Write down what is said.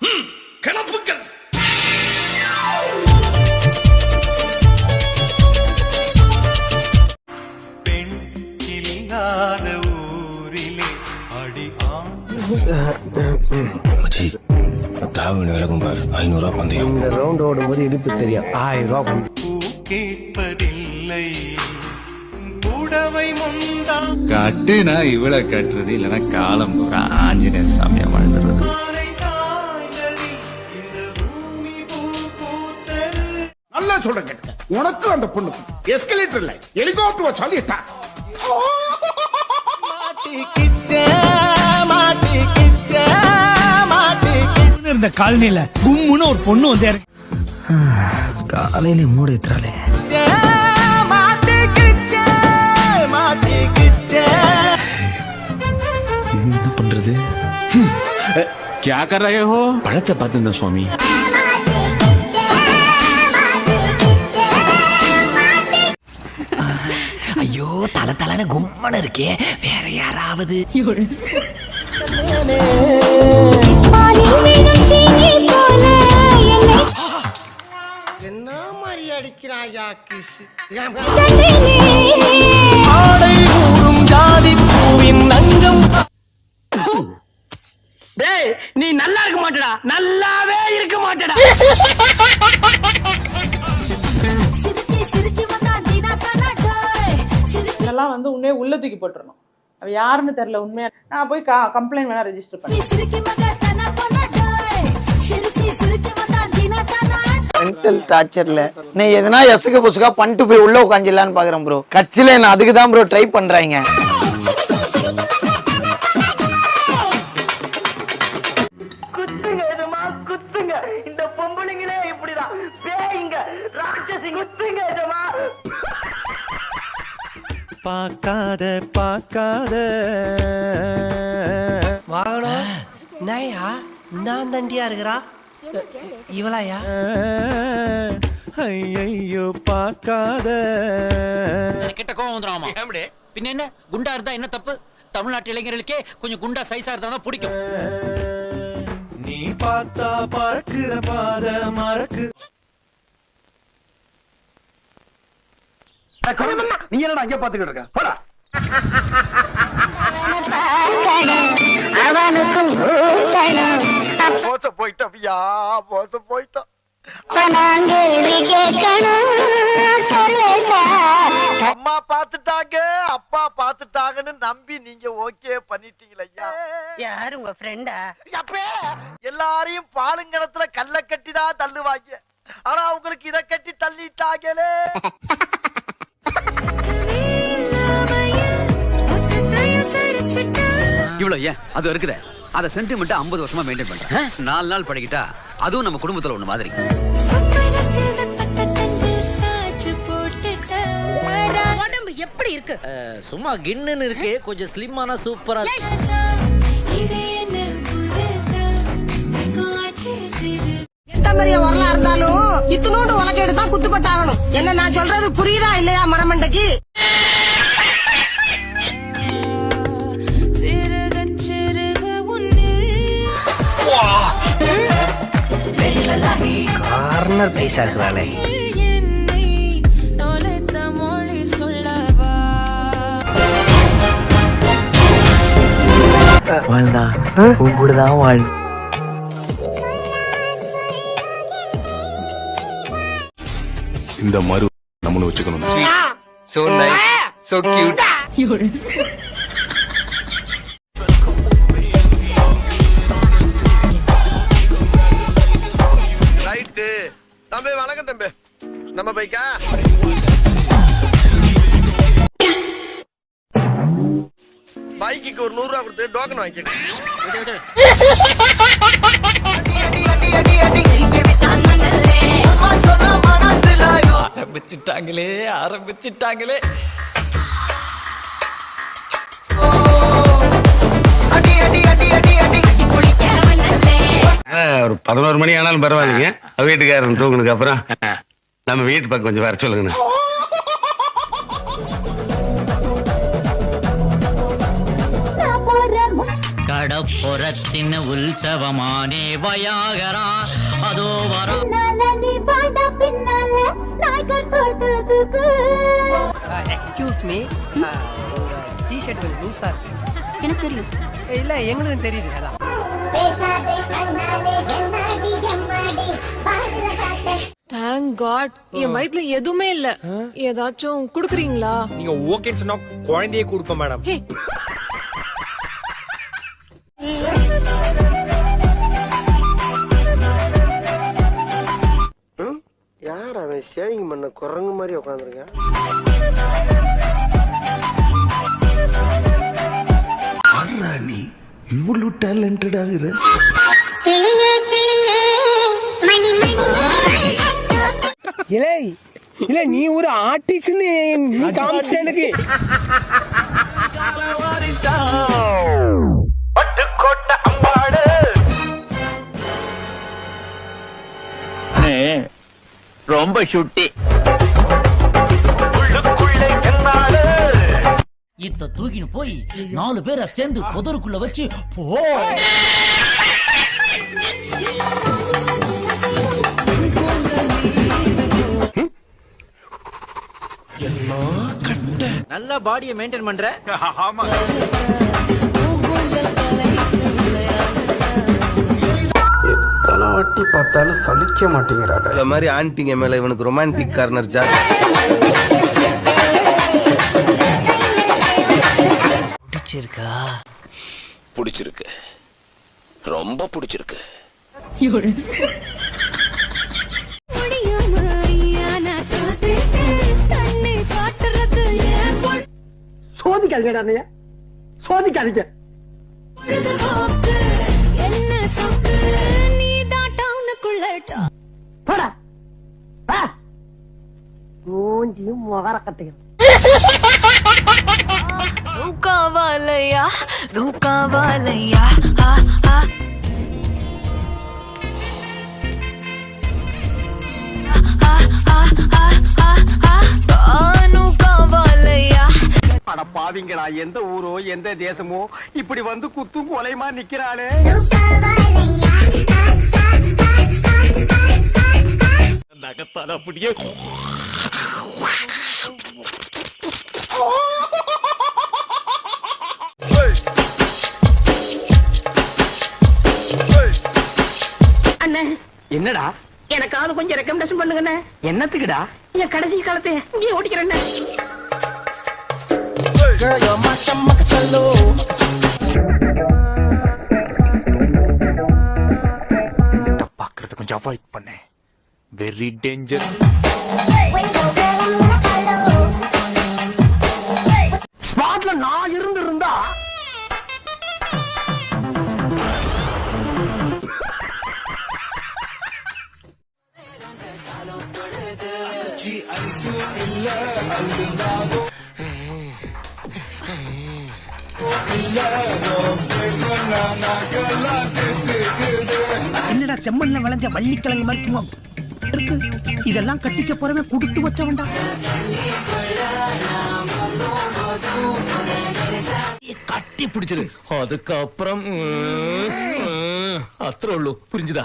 ம், கிளப்புக்கள் பெண் இல்லாத ஊரிலே அடி விலகும் பாரு. ஐநூறுரூவா பந்தயம். இந்த ரவுண்ட் ஓடும்போது இடுப்பு தெரியும் ஆயிரம் ரூபா கேட்பதில்லை. புடவை முந்தா கட்டுனா இவ்வளவு கட்டுறது இல்லைன்னா காலம் பூரா ஆஞ்சநேய சாமியா நல்லா சொல்ற கேட்டுக்க உனக்கும் அந்த பொண்ணுக்கும் எஸ்கலேட்டர் இல்ல ஹெலிகாப்டர் சொல்லிட்டா இருந்த காலனில கும்முன்னு ஒரு பொண்ணு வந்து இறங்கி காலையில மூட ஏத்துறாளே என்ன பண்றது क्या कर रहे हो பழத்தை பார்த்துருந்தேன் சுவாமி தலன்னு கும்மன இருக்கே. வேற யாராவது? பாலில் வீடும் சீனி போல என்னை என்ன மாதிரி அடிக்கிறாயா கிஸ் தந்தேனே. சிரிச்சு அதெல்லாம் வந்து உண்மையை உள்ள தூக்கி போட்டுருணும் அவ யாருன்னு தெரியல உண்மையா? நான் போய் கா கம்ப்ளைண்ட் வேணா ரெஜிஸ்டர் பண்ணேன் மென்டல் டார்ச்சர்ல நீ எதனா எசுக்கு புசுக்கா பண்ணிட்டு போய் உள்ள உட்காந்துலான்னு பாக்குறேன் ப்ரோ கட்சியில நான் அதுக்கு தான் ப்ரோ ட்ரை பண்றாங்க. பார்க்காத பார்க்காத. வாகனம் நாயா? நான் தண்டியா இருக்கிறா? இவளாயா? ஐயோ பார்க்காத. கிட்ட கோவம் வந்துடும் ஆமா பின்ன என்ன? குண்டா இருந்தா என்ன தப்பு? தமிழ்நாட்டு இளைஞர்களுக்கே கொஞ்சம் குண்டா சைஸா இருந்தா தான் பிடிக்கும். நீ பார்த்தா பறக்குற பாத மறக்கு. நீ என்னடா அங்க பாத்துக்கிட்டு இருக்க? போடா. போயிட்டோம் கேட்கணும் சொல்லு சார். அம்மா பாத்துட்டாங்க அப்பா பாத்துட்டாங்கன்னு நம்பி நீங்க ஓகே பண்ணிட்டீங்களா யாரு உங்க ஃப்ரெண்டா அப்பே எல்லாரையும் பாலுங்கணத்துல கல்ல கட்டி தான் தள்ளுவாங்க. ஆனா உங்களுக்கு இத கட்டி தள்ளிட்டாங்களே. இவ்வளவு ஏன்? அது இருக்குதே. அத சென்டிமெண்ட் ஐம்பது வருஷமா மெயின்டைன் பண்றேன். நாலு நாள் பழகிட்டா அதுவும் நம்ம குடும்பத்துல ஒண்ணு மாதிரி. உடம்பு எப்படி இருக்கு? சும்மா கிண்ணுன்னு இருக்கு. கொஞ்சம் ஸ்லிம்மான சூப்பரா எந்த மாதிரியா வரலா இருந்தாலும் இத்தனோண்டு உலகேடு தான் குத்துப்பட்டாகணும். என்ன நான் சொல்றது புரியுதா இல்லையா மரமண்டைக்கு? கார்னர் பைசா இருக்கிறாளே வாழ்ந்தா உன் கூட தான் வாழ். இந்த மறு நம்மளும் வச்சுக்கணும். சோ நைஸ் சோ கியூட் தம்பி வணக்கம் தம்பி. நம்ம பைக்கா பைக்குக்கு ஒரு நூறு ரூபா கொடுத்து டோக்கன் வாங்கிக்க ஆரம்பிச்சிட்டாங்களே ஆரம்பிச்சிட்டாங்களே. ஒரு பதினோரு மணி ஆனாலும் பரவாயில்லைங்க. வீட்டுக்காரன் தூங்குனதுக்கு அப்புறம் நம்ம வீட்டு பக்கம் கொஞ்சம் வர சொல்லுங்கண்ணா. கடப்புறத்தின் உற்சவமானே வயாகரா அதோ வர. எக்ஸ்கியூஸ் மீ டிஷர்ட் கொஞ்சம் லூஸா இருக்கு. எனக்கு தெரியும். இல்ல எங்களுக்கு தெரியுது அதான். பேசாதே கண்ணாலே காட்டே தேங்க் காட் என் வயித்துல எதுவுமே இல்ல. ஏதாச்சும் குடுக்குறீங்களா? நீங்க ஓகேன்னு சொன்னா குழந்தையே கொடுப்பேன் மேடம். ஹே. யார் அவன் சேவிங் பண்ண குரங்கு மாதிரி உட்காந்துருக்கேன் நீ இவ்வளவு டேலண்டட் ஆகுற இலே இல்ல நீ ஒரு ஆர்டிஸ்ட்னு நீ காமிச்சிட்ட எனக்கு. ரொம்ப சுட்டி இத்த தூக்கின்னு போய் நாலு பேரை சேர்ந்து புதருக்குள்ள வச்சு போ. நல்ல பாடியை மெயின்டைன் பண்ற. எத்தனை வாட்டி பார்த்தாலும் சலிக்க மாட்டேங்கிறாட இந்த மாதிரி ஆன்ட்டிங்க மேல இவனுக்கு ரொமான்டிக் கார்னர் ஜாஸ்தி. பிடிச்சிருக்கா? பிடிச்சிருக்கு. ரொம்ப பிடிச்சிருக்கு. போடா. வா மூஞ்சியும் முகர கட்டுகிறேன் காவாலையா காவாலையா ஆ ஆ. பாவிங்களா? எந்த ஊரோ எந்த தேசமோ? இப்படி வந்து குத்தும் கொலைமா நிக்கிறாளே. அண்ணே. என்னடா? எனக்காவது கொஞ்சம் ரெக்கமெண்டேஷன் பண்ணுங்கண்ணே. என்னத்துக்குடா? என் கடைசி காலத்தை இங்கே ஓட்டிக்கிறேண்ணே. பாக்குறத கொஞ்சம் அவாய்ட் பண்ணேன் வெரி டேஞ்சர் என்னடா செம்மண்ல விளைஞ்ச வள்ளிக்கிழங்கு மாதிரி சும்மா இருக்கு இதெல்லாம் கட்டிக்க போறவன் கொடுத்து வச்சவன்டா கட்டி பிடிச்சது அதுக்கப்புறம் அத்திரம் புரிஞ்சுதா